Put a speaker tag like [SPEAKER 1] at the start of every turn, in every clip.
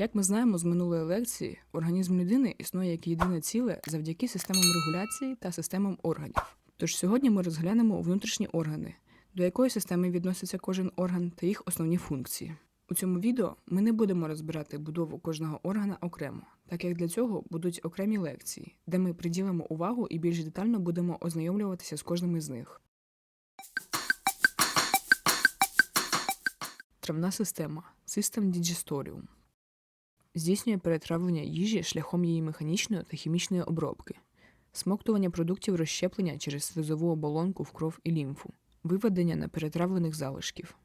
[SPEAKER 1] Як ми знаємо з минулої лекції, організм людини існує як єдине ціле завдяки системам регуляції та системам органів. Тож сьогодні ми розглянемо внутрішні органи, до якої системи відноситься кожен орган та їх основні функції. У цьому відео ми не будемо розбирати будову кожного органа окремо, так як для цього будуть окремі лекції, де ми приділимо увагу і більш детально будемо ознайомлюватися з кожним із них. Травна система System Digestorium здійснює перетравлення їжі шляхом її механічної та хімічної обробки, смоктування продуктів розщеплення через слизову оболонку в кров і лімфу, виведення неперетравлених залишків.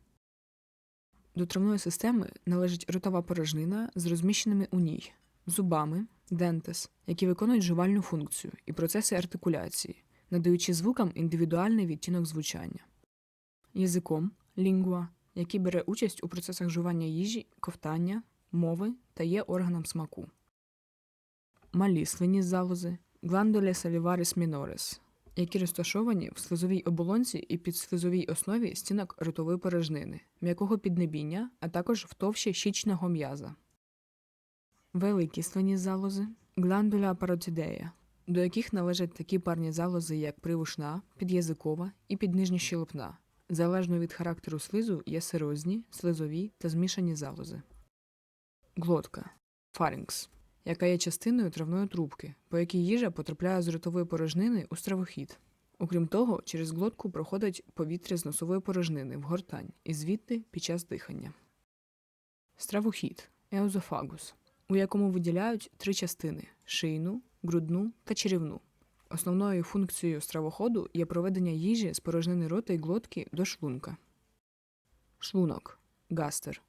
[SPEAKER 1] До травної системи належить ротова порожнина з розміщеними у ній зубами, дентес, які виконують жувальну функцію і процеси артикуляції, надаючи звукам індивідуальний відтінок звучання, язиком лінгуа, який бере участь у процесах жування їжі, ковтання, мови та є органом смаку. Малі слинні залози гландуле salivarius minores, які розташовані в слизовій оболонці і підслизовій основі стінок ротової порожнини, м'якого піднебіння, а також в товщі щічного м'яза. Великі слинні залози гландуля паротидея, до яких належать такі парні залози, як привушна, під'язикова і піднижньощелепна. Залежно від характеру слизу є серозні, слизові та змішані залози. Глотка фарінкс, яка є частиною травної трубки, по якій їжа потрапляє з ротової порожнини у стравохід. Окрім того, через глотку проходить повітря з носової порожнини в гортань і звідти під час дихання. Стравохід еозофагус, у якому виділяють три частини шийну, грудну та черівну. Основною функцією стравоходу є проведення їжі з порожнини рота й глотки до шлунка. Шлунок гастер,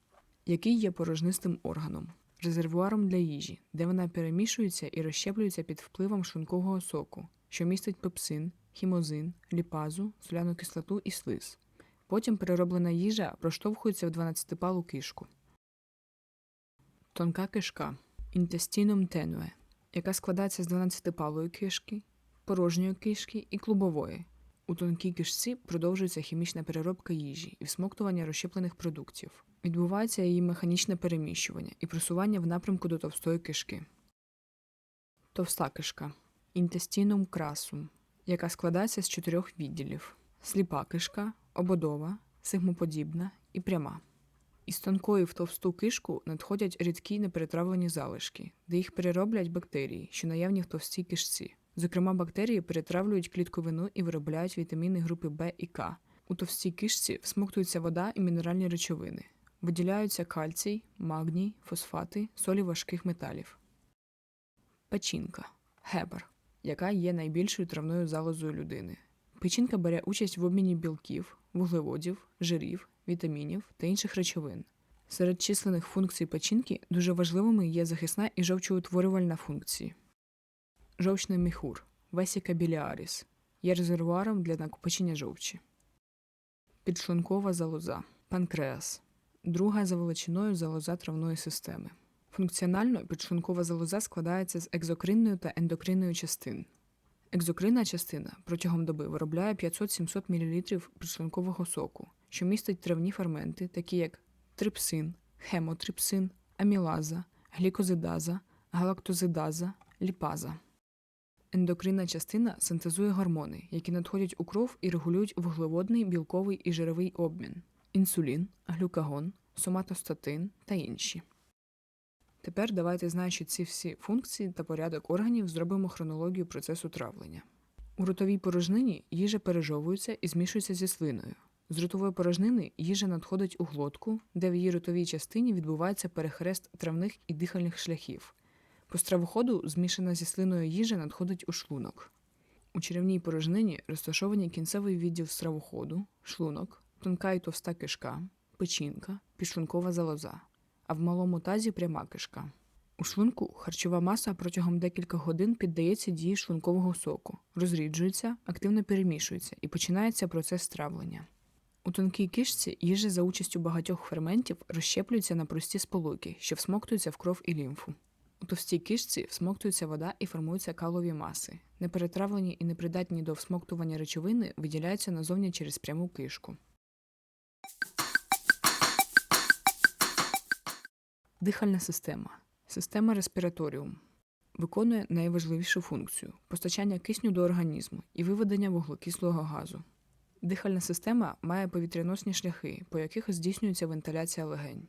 [SPEAKER 1] який є порожнистим органом, резервуаром для їжі, де вона перемішується і розщеплюється під впливом шлункового соку, що містить пепсин, хімозин, ліпазу, соляну кислоту і слиз. Потім перероблена їжа проштовхується в 12-палу кишку. Тонка кишка intestinum tenue, яка складається з 12-палої кишки, порожньої кишки і клубової. У тонкій кишці продовжується хімічна переробка їжі і всмоктування розщеплених продуктів. Відбувається її механічне переміщування і просування в напрямку до товстої кишки. Товста кишка intestinum crassum, яка складається з чотирьох відділів: сліпа кишка, ободова, сигмоподібна і пряма. Із тонкої в товсту кишку надходять рідкі неперетравлені залишки, де їх перероблять бактерії, що наявні в товстій кишці. Зокрема, бактерії перетравлюють клітковину і виробляють вітаміни групи В і К. У товстій кишці всмоктується вода і мінеральні речовини. Виділяються кальцій, магній, фосфати, солі важких металів. Печінка гебер, яка є найбільшою травною залозою людини. Печінка бере участь в обміні білків, вуглеводів, жирів, вітамінів та інших речовин. Серед численних функцій печінки дуже важливими є захисна і жовчоутворювальна функції. Жовчний міхур Весіка біліаріс є резервуаром для накопичення жовчі. Підшлункова залоза панкреас друга за величиною залоза травної системи. Функціонально підшлункова залоза складається з екзокринної та ендокринної частин. Екзокринна частина протягом доби виробляє 500-700 мл підшлункового соку, що містить травні ферменти, такі як трипсин, хемотрипсин, амілаза, глікозидаза, галактозидаза, ліпаза. Ендокринна частина синтезує гормони, які надходять у кров і регулюють вуглеводний, білковий і жировий обмін, інсулін, глюкагон, соматостатин та інші. Тепер давайте, знаючи ці всі функції та порядок органів, зробимо хронологію процесу травлення. У ротовій порожнині їжа пережовується і змішується зі слиною. З ротової порожнини їжа надходить у глотку, де в її ротовій частині відбувається перехрест травних і дихальних шляхів. По стравоходу змішана зі слиною їжа надходить у шлунок. У черевній порожнині розташовані кінцевий відділ стравоходу, шлунок, тонка і товста кишка, печінка, підшлункова залоза, а в малому тазі пряма кишка. У шлунку харчова маса протягом декілька годин піддається дії шлункового соку, розріджується, активно перемішується і починається процес травлення. У тонкій кишці їжа за участю багатьох ферментів розщеплюється на прості сполуки, що всмоктуються в кров і лімфу. У товстій кишці всмоктується вода і формуються калові маси. Неперетравлені і непридатні до всмоктування речовини виділяються назовні через пряму кишку. Дихальна система. Система респіраторіум. Виконує найважливішу функцію постачання кисню до організму і виведення вуглекислого газу. Дихальна система має повітряносні шляхи, по яких здійснюється вентиляція легень.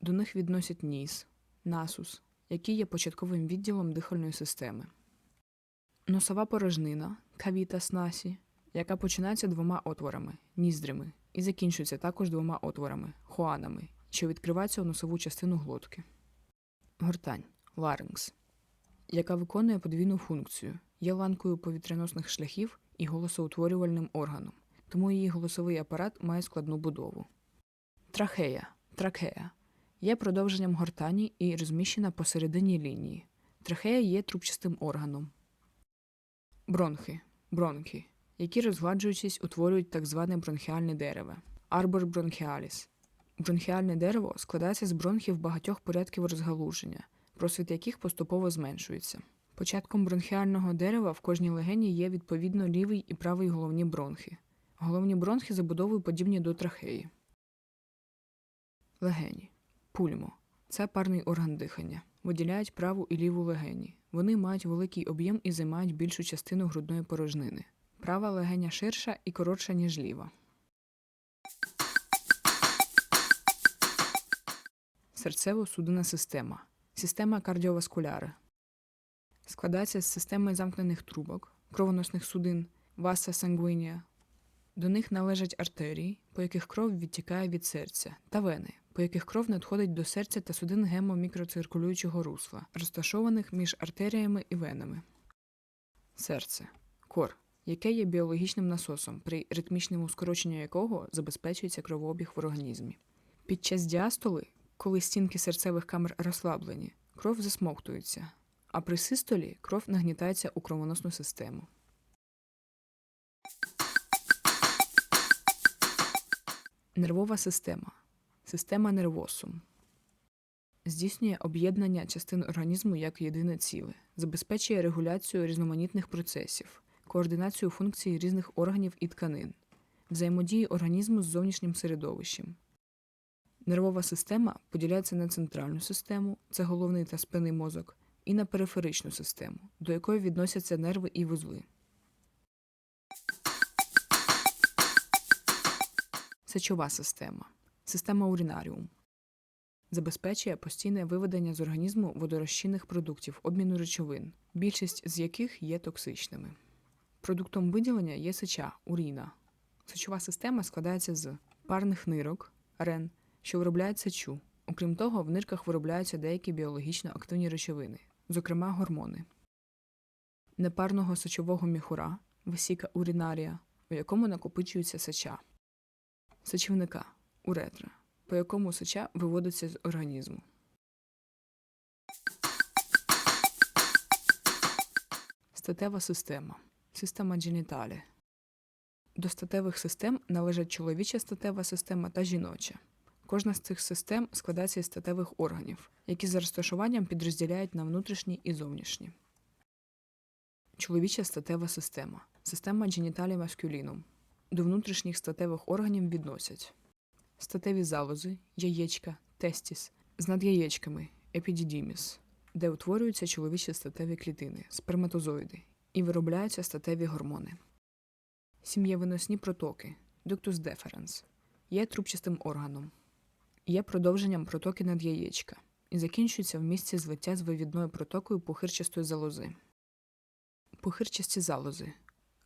[SPEAKER 1] До них відносять ніс, насус, який є початковим відділом дихальної системи. Носова порожнина кавітас насі, яка починається двома отворами ніздрями, і закінчується також двома отворами хоанами, що відкриваються у носову частину глотки. Гортань ларингс, яка виконує подвійну функцію, є ланкою повітряносних шляхів і голосоутворювальним органом, тому її голосовий апарат має складну будову. Трахея трахея є продовженням гортані і розміщена посередині лінії. Трахея є трубчастим органом. Бронхи бронхи, які розгладжуючись утворюють так зване бронхіальне дерево арбор бронхіаліс. Бронхіальне дерево складається з бронхів багатьох порядків розгалуження, просвіт яких поступово зменшується. Початком бронхіального дерева в кожній легені є відповідно лівий і правий головні бронхи. Головні бронхи забудовою подібні до трахеї. Легені. Пульмо. Це парний орган дихання. Виділяють праву і ліву легені. Вони мають великий об'єм і займають більшу частину грудної порожнини. Права легеня ширша і коротша, ніж ліва. Серцево-судинна система. Система кардіоваскуляри. Складається з системи замкнених трубок, кровоносних судин, васа сангвинія. До них належать артерії, по яких кров відтікає від серця, та вени, по яких кров надходить до серця та судин гемомікроциркулюючого русла, розташованих між артеріями і венами. Серце кор, яке є біологічним насосом, при ритмічному скороченню якого забезпечується кровообіг в організмі. Під час діастоли, коли стінки серцевих камер розслаблені, кров засмоктується, а при систолі кров нагнітається у кровоносну систему. Нервова система. Система нервосум. Здійснює об'єднання частин організму як єдине ціле, забезпечує регуляцію різноманітних процесів, координацію функцій різних органів і тканин, взаємодії організму з зовнішнім середовищем. Нервова система поділяється на центральну систему, це головний та спинний мозок, і на периферичну систему, до якої відносяться нерви і вузли. Сечова система. Система урінаріум. Забезпечує постійне виведення з організму водорозчинних продуктів обміну речовин, більшість з яких є токсичними. Продуктом виділення є сеча уріна. Сечова система складається з парних нирок рен, що виробляють сечу. Окрім того, в нирках виробляються деякі біологічно активні речовини, зокрема гормони, непарного сечового міхура, весіка урінарія, у якому накопичується сеча, сечівника уретра, по якому сеча виводиться з організму. Статева система. Система дженіталі. До статевих систем належать чоловіча статева система та жіноча. Кожна з цих систем складається із статевих органів, які за розташуванням підрозділяють на внутрішні і зовнішні. Чоловіча статева система. Система дженіталі маскюлінум. До внутрішніх статевих органів відносять статеві залози, яєчка, тестіс з надяєчками епідідіміс, де утворюються чоловічі статеві клітини, сперматозоїди і виробляються статеві гормони. Сім'євиносні протоки дуктус деференс є трубчастим органом, є продовженням протоки надяєчка і закінчується в місці злиття з вивідною протокою пухирчастої залози. Пухирчасті залози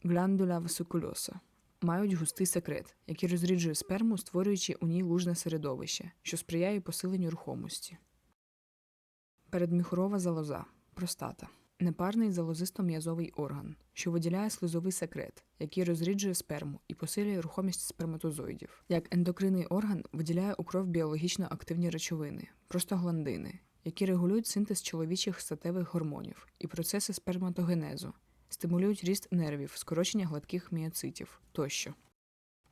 [SPEAKER 1] гландула весикульоса мають густий секрет, який розріджує сперму, створюючи у ній лужне середовище, що сприяє посиленню рухомості. Передміхурова залоза простата непарний залозисто-м'язовий орган, що виділяє слизовий секрет, який розріджує сперму і посилює рухомість сперматозоїдів. Як ендокринний орган виділяє у кров біологічно активні речовини, простагландини, які регулюють синтез чоловічих статевих гормонів і процеси сперматогенезу, стимулюють ріст нервів, скорочення гладких міоцитів тощо.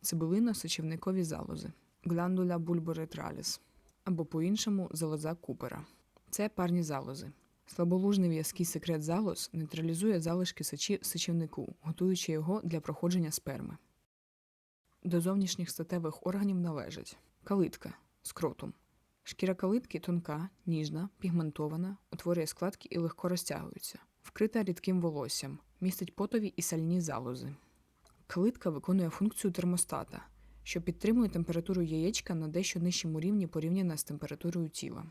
[SPEAKER 1] Цибулино-сечівникові залози гландуля бульборетраліс або по-іншому залоза Купера. Це парні залози. Слаболужний в'язкий секрет залоз нейтралізує залишки сечі сечівнику, готуючи його для проходження сперми. До зовнішніх статевих органів належать калитка скротум, Шкіра калитки тонка, ніжна, пігментована, утворює складки і легко розтягується, вкрита рідким волоссям, містить потові і сальні залози. Калитка виконує функцію термостата, що підтримує температуру яєчка на дещо нижчому рівні порівняно з температурою тіла.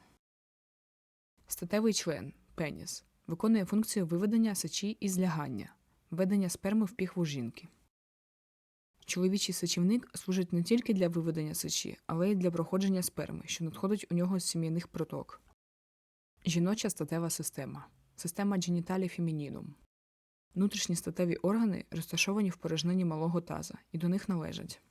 [SPEAKER 1] Статевий член пеніс виконує функцію виведення сечі і злягання, введення сперми в піхву жінки. Чоловічий сечівник служить не тільки для виведення сечі, але й для проходження сперми, що надходить у нього з сім'яних проток. Жіноча статева система система дженіталі фемінінум. Внутрішні статеві органи розташовані в порожнині малого таза, і до них належать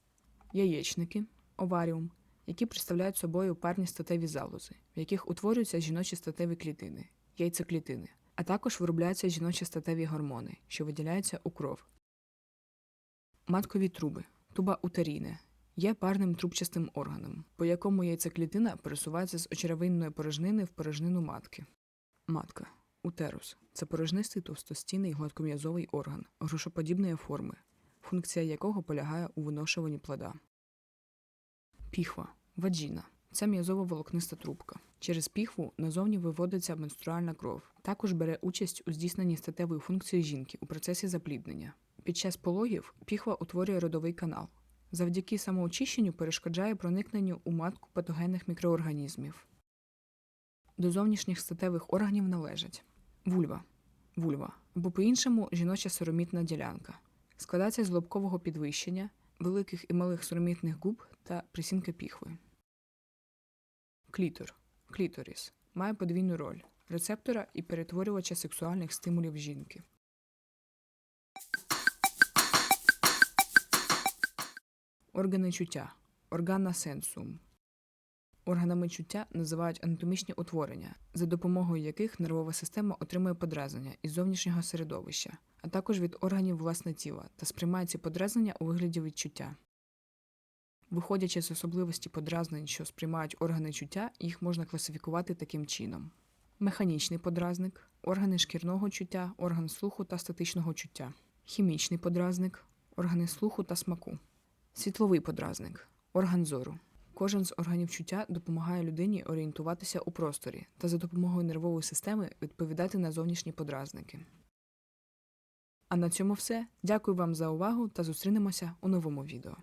[SPEAKER 1] яєчники, оваріум, які представляють собою парні статеві залози, в яких утворюються жіночі статеві клітини, яйцеклітини, а також виробляються жіночі статеві гормони, що виділяються у кров. Маткові труби, туба утеріне, є парним трубчастим органом, по якому яйцеклітина пересувається з очеровинної порожнини в порожнину матки. Матка утерус це порожнистий товстостінний гладком'язовий орган грушоподібної форми, функція якого полягає у виношуванні плода. Піхва ваджіна це м'язово-волокниста трубка. Через піхву назовні виводиться менструальна кров. Також бере участь у здійсненні статевої функції жінки у процесі запліднення. Під час пологів піхва утворює родовий канал. Завдяки самоочищенню перешкоджає проникненню у матку патогенних мікроорганізмів. До зовнішніх статевих органів належать вульва, вульва або по-іншому жіноча соромітна ділянка. Складається з лобкового підвищення, великих і малих соромітних губ та присінки піхви. Клітор, кліторіс має подвійну роль рецептора і перетворювача сексуальних стимулів жінки. Органи чуття. Органна сенсум. Органами чуття називають анатомічні утворення, за допомогою яких нервова система отримує подразнення із зовнішнього середовища, а також від органів власне тіла та сприймає ці подразнення у вигляді відчуття. Виходячи з особливості подразнень, що сприймають органи чуття, їх можна класифікувати таким чином: механічний подразник, органи шкірного чуття, орган слуху та статичного чуття, хімічний подразник, органи слуху та смаку, світловий подразник, орган зору. Кожен з органів чуття допомагає людині орієнтуватися у просторі та за допомогою нервової системи відповідати на зовнішні подразники. А на цьому все. Дякую вам за увагу та зустрінемося у новому відео.